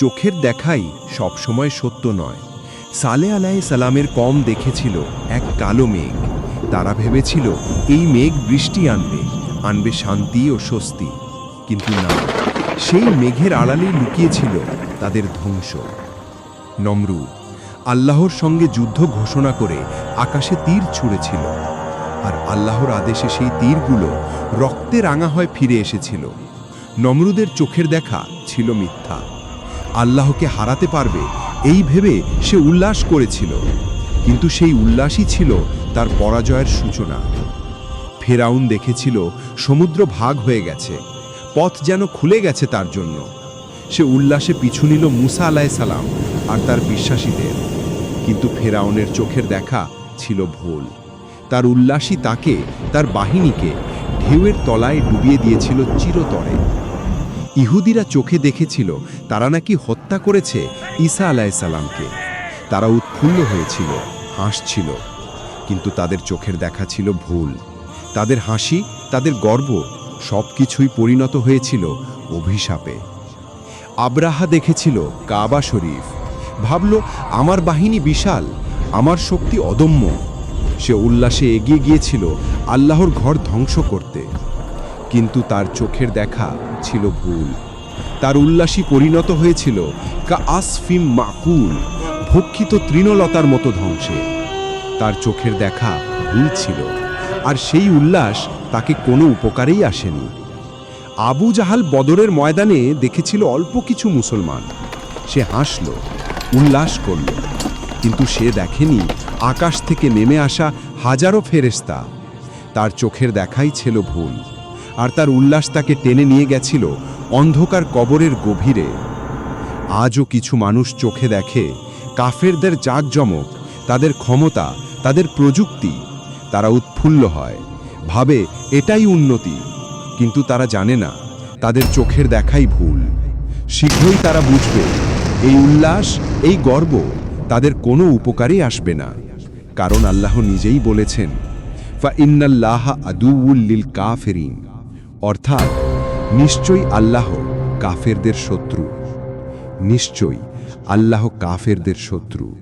চোখের দেখাই সবসময় সত্য নয়। সালে আলাই সালামের কম দেখেছিল এক কালো মেঘ। তারা ভেবেছিল, এই মেঘ বৃষ্টি আনবে আনবে শান্তি ও স্বস্তি। কিন্তু না, সেই মেঘের আড়ালে লুকিয়েছিল তাদের ধ্বংস। নমরুদ, আল্লাহর সঙ্গে যুদ্ধ ঘোষণা করে আকাশে তীর ছুঁড়েছিল। আর আল্লাহর আদেশে সেই তীরগুলো রক্তে রাঙা হয় ফিরে এসেছিল। নমরুদের চোখের দেখা ছিল মিথ্যা। আল্লাহকে হারাতে পারবে, এই ভেবে সে উল্লাস করেছিল। কিন্তু সেই উল্লাসই ছিল তার পরাজয়ের সূচনা। ফেরাউন দেখেছিল সমুদ্র ভাগ হয়ে গেছে, পথ যেন খুলে গেছে তার জন্য। সে উল্লাসে পিছু নিল মুসা আলায় সালাম আর তার বিশ্বাসীদের। কিন্তু ফেরাউনের চোখের দেখা ছিল ভুল। তার উল্লাসই তাকে, তার বাহিনীকে ঢেউয়ের তলায় ডুবিয়ে দিয়েছিল চিরতরে। ইহুদিরা চোখে দেখেছিল, তারা নাকি হত্যা করেছে ঈসা আলায় সালামকে। তারা উৎফুল্ল হয়েছিল, হাসছিল। কিন্তু তাদের চোখের দেখা ছিল ভুল। তাদের হাসি, তাদের গর্ব সব কিছুই পরিণত হয়েছিল অভিশাপে। আব্রাহা দেখেছিল কাবা শরীফ। ভাবল, আমার বাহিনী বিশাল, আমার শক্তি অদম্য। সে উল্লাসে এগিয়ে গিয়েছিল আল্লাহর ঘর ধ্বংস করতে। কিন্তু তার চোখের দেখা ছিল ভুল। তার উল্লাসী পরিণত হয়েছিল কা আসফিম মাকুল, ভক্ষিত তৃণলতার মতো ধ্বংসে। তার চোখের দেখা ভুল ছিল, আর সেই উল্লাস তাকে কোনো উপকারেই আসেনি। আবু জাহাল বদরের ময়দানে দেখেছিল অল্প কিছু মুসলমান। সে হাসল, উল্লাস করল, কিন্তু সে দেখেনি আকাশ থেকে নেমে আসা হাজারো ফেরেস্তা তার চোখের দেখাই ছিল ভুল। আর তার উল্লাস তাকে টেনে নিয়ে গেছিল অন্ধকার কবরের গভীরে। আজও কিছু মানুষ চোখে দেখে, কাফেরদের জাঁকজমক, তাদের ক্ষমতা, তাদের প্রযুক্তি। তারা উৎফুল্ল হয়, ভাবে, এটাই উন্নতি। কিন্তু তারা জানে না, তাদের চোখের দেখাই ভুল। শীঘ্রই তারা বুঝবে, এই উল্লাস, এই গর্ব তাদের কোনো উপকারে আসবে না। কারণ আল্লাহ নিজেই বলেছেন, ফা ইন্নাল্লাহ আদুউল্লিল কাফেরিন। অর্থাৎ নিশ্চয়ই আল্লাহ কাফেরদের শত্রু। নিশ্চয়ই আল্লাহ কাফেরদের শত্রু।